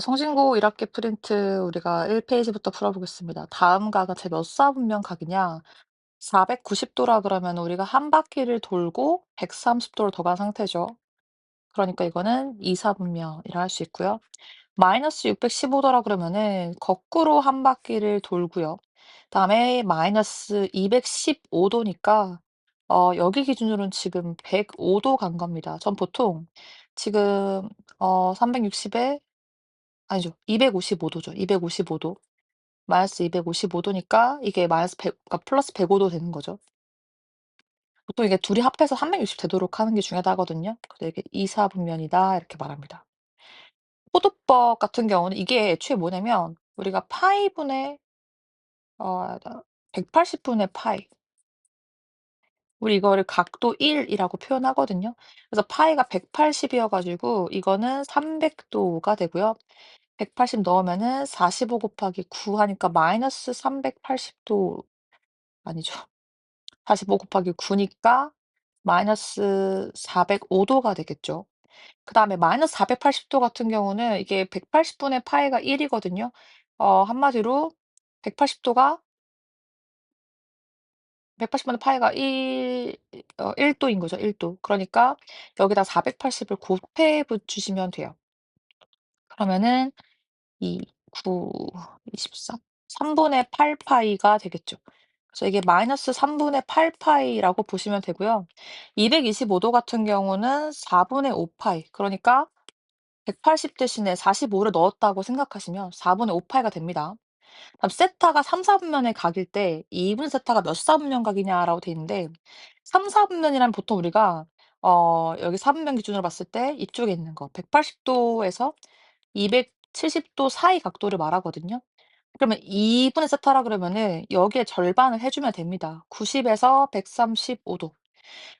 성신고 1 학기 프린트 우리가 1 페이지부터 풀어보겠습니다. 다음 각은 제몇 사분면 각이냐? 490 도라 그러면 우리가 1 바퀴를 돌고 130 도를 더 간 상태죠. 그러니까 이거는 2 사분면이라 할 수 있고요. 마이너스 615 도라 그러면은 거꾸로 1 바퀴를 돌고요. 그다음에 마이너스 215 도니까 어 여기 기준으로는 지금 105도 간 겁니다. 전 보통 지금 어 360에 아니죠. 255 도죠. 255 도. 마이너스 255 도니까 이게 마이너스 100 그러니까 플러스 105 도 되는 거죠. 보통 이게 둘이 합해서 360 되도록 하는 게 중요하다거든요. 그래서 이게 "2 사분면이다." 이렇게 말합니다. 호도법 같은 경우는 이게 애초에 뭐냐면 우리가 파이 분의 어 180 분의 파이 우리 이거를 각도 1 이라고 표현하거든요. 그래서 파이가 180 이어 가지고 이거는 300 도가 되고요. 180 넣으면은 45 곱하기 9 하니까 마이너스 380 도 아니죠. 45 곱하기 9 니까 마이너스 405 도가 되겠죠. 그다음에 마이너스 480 도 같은 경우는 이게 180 분의 파이가 1 이거든요. 어 한마디로 180 도가 180 분의 파이가 1 어 1 도인 거죠, 1 도. 그러니까 여기다 480 을 곱해 붙이시면 돼요. 그러면은 2, 9, 24 3 분의 8 파이가 되겠죠. 그래서 이게 마이너스 3 분의 8 파이라고 보시면 되고요. 225 도 같은 경우는 4 분의 5 파이 그러니까 180 대신에 45 를 넣었다고 생각하시면 4 분의 5 파이가 됩니다. 그럼 세타가 3-4분면의 각일 때 2분 세타가 몇 사분면 각이냐라고 돼 있는데 3-4분면이라면 보통 우리가 어 여기 4분면 기준으로 봤을 때 이쪽에 있는 거 180 도에서 270 도 사이 각도를 말하거든요. 그러면 2 분의 세타라 그러면은 여기에 절반을 해 주면 됩니다. 90 에서 135 도.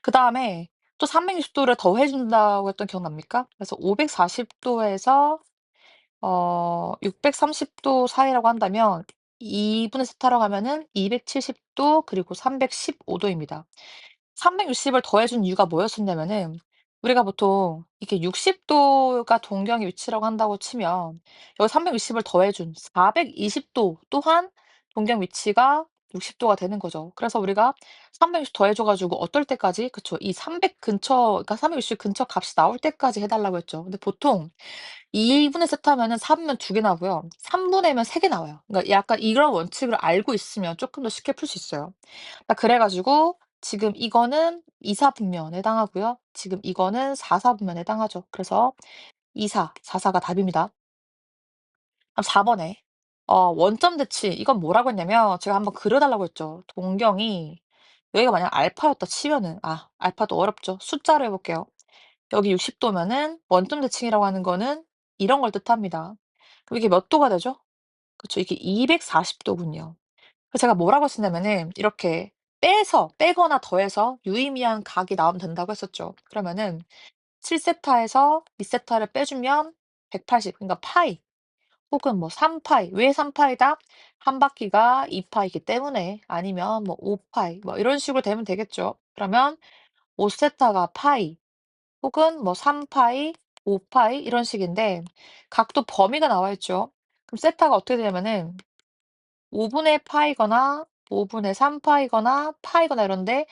그다음에 또 360 도를 더해 준다고 했던 기억납니까? 그래서 540 도에서 어 630 도 사이라고 한다면 2 분의 세타라고 하면은 270 도 그리고 315 도입니다. 360 을 더해 준 이유가 뭐였었냐면은 우리가 보통 이게 60 도가 동경의 위치라고 한다고 치면 여기 360 을 더해 준 420 도 또한 동경 위치가 60 도가 되는 거죠. 그래서 우리가 360 더해 줘 가지고 어떨 때까지 그쵸. 이 300 근처 그러니까 360 근처 값이 나올 때까지 해 달라고 했죠. 근데 보통 2 분의 세타면은 4 분면 2 개 나오고요. 3 분의면 3 개 나와요. 그러니까 약간 이런 원칙을 알고 있으면 쪼끔 더 쉽게 풀 수 있어요. 아 그래 가지고 지금 이거는 2 사분면에 해당하고요. 지금 이거는 4 사분면에 해당하죠. 그래서 2, 4, 4, 4 가 답입니다. 그럼 4 번에 어 원점 대치 이건 뭐라고 했냐면 제가 한번 그려 달라고 했죠. 동경이 여기가 만약 알파였다 치면은 아 알파도 어렵죠. 숫자로 해 볼게요. 여기 60 도면은 원점 대칭이라고 하는 거는 이런 걸 뜻합니다. 그럼 이게 몇 도가 되죠? 그쵸. 이게 240 도군요. 그래서 제가 뭐라고 했었냐면은 이렇게 빼서 빼거나 더해서 유의미한 각이 나오면 된다고 했었죠. 그러면은 7 세타에서 2 세타를 빼 주면 180 그러니까 파이 혹은 뭐 3 파이. 왜 3 파이다? 한 바퀴가 2 파이기 때문에 아니면 뭐 5 파이 뭐 이런 식으로 되면 되겠죠. 그러면 5 세타가 파이 혹은 뭐 3 파이, 5 파이 이런 식인데 각도 범위가 나와 있죠. 그럼 세타가 어떻게 되냐면은 5 분의 파이거나 5 분의 3 파이거나 파이거나 이런데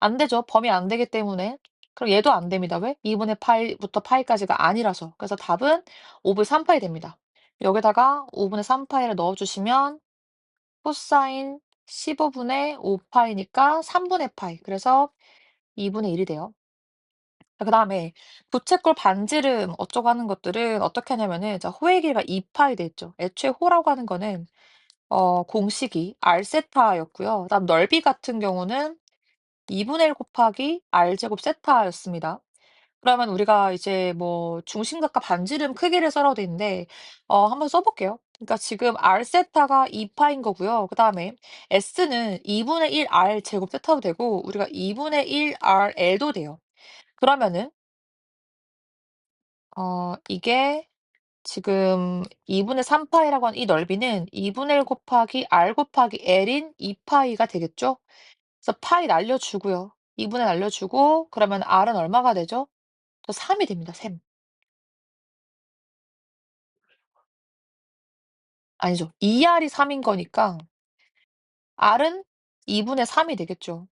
안 되죠. 범위 안 되기 때문에. 그럼 얘도 안 됩니다. 왜? 2 분의 파이부터 파이까지가 아니라서. 그래서 답은 5 분의 3 파이 됩니다. 여기다가 5 분의 3 파이를 넣어 주시면 코사인 15 분의 5 파이니까 3 분의 파이. 그래서 2 분의 1이 돼요. 자 그다음에 부채꼴 반지름 어쩌고 하는 것들은 어떻게 하냐면은 자 호의 길이가 2 파이 돼 있죠. 애초에 호라고 하는 거는 어 공식이 r 세타였고요. 그다음 넓이 같은 경우는 2 분의 1 곱하기 r 제곱 세타였습니다. 그러면 우리가 이제 뭐 중심각과 반지름 크기를 써라고 돼 있는데 어 한번 써 볼게요. 그러니까 지금 r 세타가 2 파인 거고요. 그다음에 s는 2 분의 1 r 제곱 세타도 되고 우리가 2 분의 1 r l도 돼요. 그러면은 어 이게 지금 2 분의 3 파이라고 하는 이 넓이는 2 분의 1 곱하기 r 곱하기 l인 2 파이가 되겠죠? 그래서 파이 날려 주고요. 2 분의 날려 주고 그러면 r은 얼마가 되죠? 저 3이 됩니다, 3. 아니죠. 2R이 3 인 거니까 R은 2분의 3 이 되겠죠.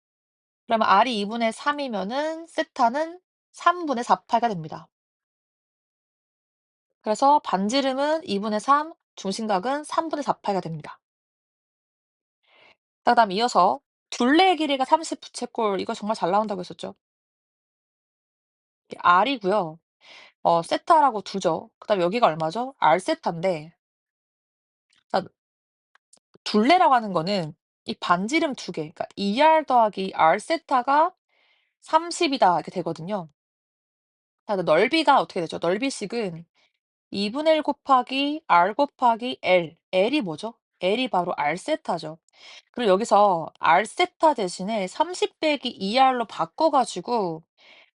그러면 R이 2분의 3 이면은 세타는 3분의 4파이가 됩니다. 그래서 반지름은 2분의 3, 중심각은 3분의 4파이가 됩니다. 자, 그다음 이어서 둘레의 길이가 30 부채꼴 이거 정말 잘 나온다고 했었죠. 이게 R이고요. 어, 세타라고 두죠. 그다음에 여기가 얼마죠? R 세타인데 자, 둘레라고 하는 거는 이 반지름 두 개, 그러니까 2R 더하기 R 세타가 30 이다 이렇게 되거든요. 자, 넓이가 어떻게 되죠? 넓이식은 2분의 1 곱하기 R 곱하기 L. L이 뭐죠? L이 바로 R 세타죠. 그리고 여기서 R 세타 대신에 30 빼기 2R로 바꿔 가지고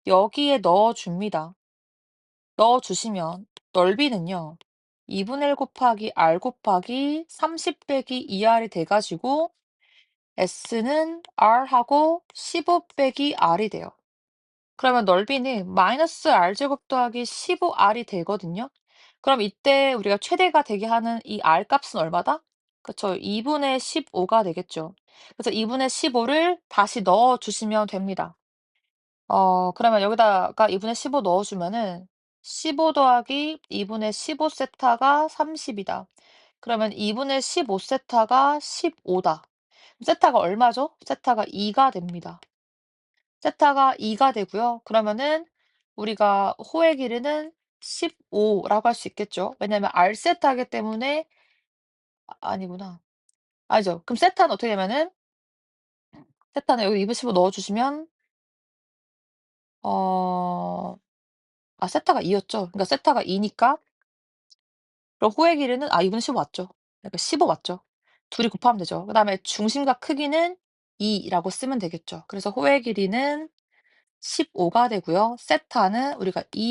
여기에 넣어 줍니다. 넣어 주시면 넓이는요. 2분의 1 곱하기 R 곱하기 30 빼기 2R이 돼가지고 S는 R하고 15 빼기 R이 돼요. 그러면 넓이는 마이너스 R제곱 더하기 15R이 되거든요. 그럼 이때 우리가 최대가 되게 하는 이 R 값은 얼마다? 그쵸. 2분의 15가 되겠죠. 그래서 2분의 15를 다시 넣어 주시면 됩니다. 어, 그러면 여기다가 2분의 15 넣어 주면은 15 더하기 2분의 15 세타가 30 이다. 그러면 2분의 15 세타가 15 다. 세타가 얼마죠? 세타가 2 가 됩니다. 세타가 2 가 되고요. 그러면은 우리가 호의 길이는 15 라고 할 수 있겠죠. 왜냐면 R 세타이기 때문에 아, 아니구나. 아니죠. 그럼 세타는 어떻게 되면은 세타는 여기 2분의 15 넣어 주시면 어, 아 세타가 2 였죠. 그러니까 세타가 2 니까 그럼 호의 길이는 아 2 분의 15 맞죠. 그러니까 15 맞죠. 둘이 곱하면 되죠. 그 다음에 중심각 크기는 2 라고 쓰면 되겠죠. 그래서 호의 길이는 15 가 되고요. 세타는 우리가 2